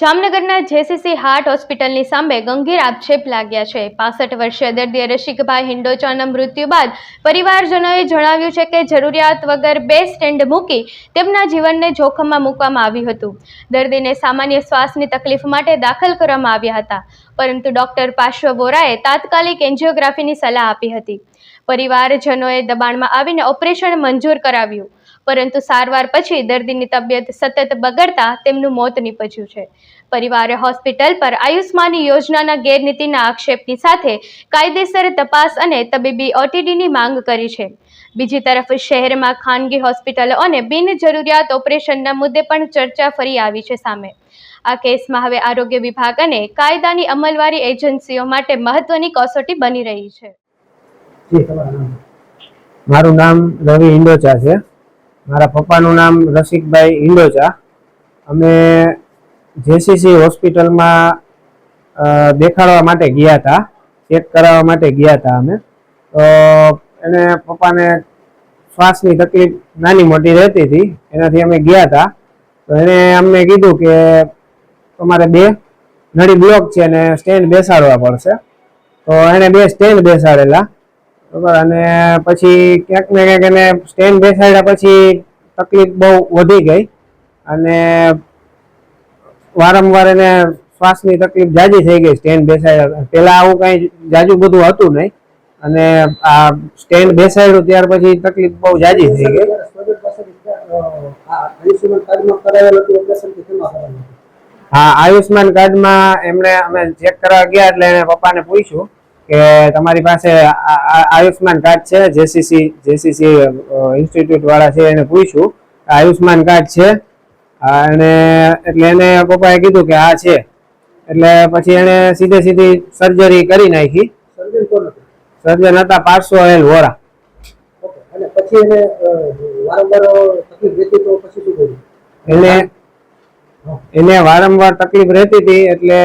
જામનગરના JCC heart હોસ્પિટલની સામે ગંભીર આક્ષેપ લાગ્યા છે. પાસઠ વર્ષીય દર્દી રસિકભાઈ હિંડોચાના મૃત્યુ બાદ પરિવારજનોએ જણાવ્યું છે કે જરૂરિયાત વગર બે સ્ટેન્ડ મૂકી તેમના જીવનને જોખમમાં મૂકવામાં આવ્યું હતું. દર્દીને સામાન્ય શ્વાસની તકલીફ માટે દાખલ કરવામાં આવ્યા હતા, પરંતુ ડોક્ટર પાર્શ્વ વોરાએ તાત્કાલિક એન્જિયોગ્રાફીની સલાહ આપી હતી. પરિવારજનોએ દબાણમાં આવીને ઓપરેશન મંજૂર કરાવ્યું. પરંતુ સારવાર પછી દર્દીની તબિયત સતત બગડતા તેમનું મોત નીપજ્યું છે. પરિવારે હોસ્પિટલ પર આયુષ્માન યોજનાના ગેરનીતિના આક્ષેપની સાથે કાયદેસર તપાસ અને તબીબી ઓટીડીની માંગ કરી છે. બીજી તરફ શહેરમાં ખાનગી હોસ્પિટલો અને બિનજરૂરિયાત ઓપરેશનના મુદ્દે પણ ચર્ચા ફરી આવી છે સામે. આ કેસમાં હવે આરોગ્ય વિભાગ અને કાયદાની અમલવારી એજન્સીઓ માટે મહત્વની કસોટી બની રહી છે. મારું નામ રવિ ઇન્ડોચા છે. મારા પપ્પાનું નામ રસિકભાઈ હિંડોચા. અમે જેસીસી હોસ્પિટલમાં દેખાડવા માટે ગયા હતા. ચેક કરાવવા માટે ગયા હતા અમે. તો એને પપ્પાને શ્વાસની તકલીફ નાની મોટી રહેતી હતી. એનાથી અમે ગયા હતા. તો એને અમને કીધું કે તમારે બે નળી બ્લોક છે અને સ્ટેન્ડ બેસાડવા પડશે. તો એણે બે સ્ટેન્ડ બેસાડેલા. બરાબર. અને પછી ક્યાંક ને ક્યાંક એને સ્ટેન્ડ બેસાડ્યા પછી તકલીફ બહુ વધી ગઈ. અને વારંવાર એને શ્વાસની તકલીફ જાજી થઈ ગઈ સ્ટેન્ડ બેસાડ્યા પહેલાં આવું કાંઈ જાજુ બધું હતું નહીં. અને આ સ્ટેન્ડ બેસાડ્યું ત્યાર પછી તકલીફ બહુ જાજી થઈ ગઈ? હા આયુષ્માન કાર્ડમાં એમણે અમે ચેક કરવા ગયા એટલે એને પપ્પાને પૂછ્યું. કે તમારી પાસે આયુષ્માન કાર્ડ છે જેસીસી જેસીસી ઇન્સ્ટિટ્યૂટ વાળા છે એને પૂછ્યું આયુષ્માન કાર્ડ છે. અને એટલે એને પપ્પાએ કીધું કે આ છે. એટલે પછી એને સીધે સીધી સર્જરી કરી નાખી. સર્જન હતું? પાંચસો એલ વોરા. પછી એને વારંવાર તકલીફ રહેતી તો પછી શું કર્યું? એને એને વારંવાર તકલીફ રહેતી હતી એટલે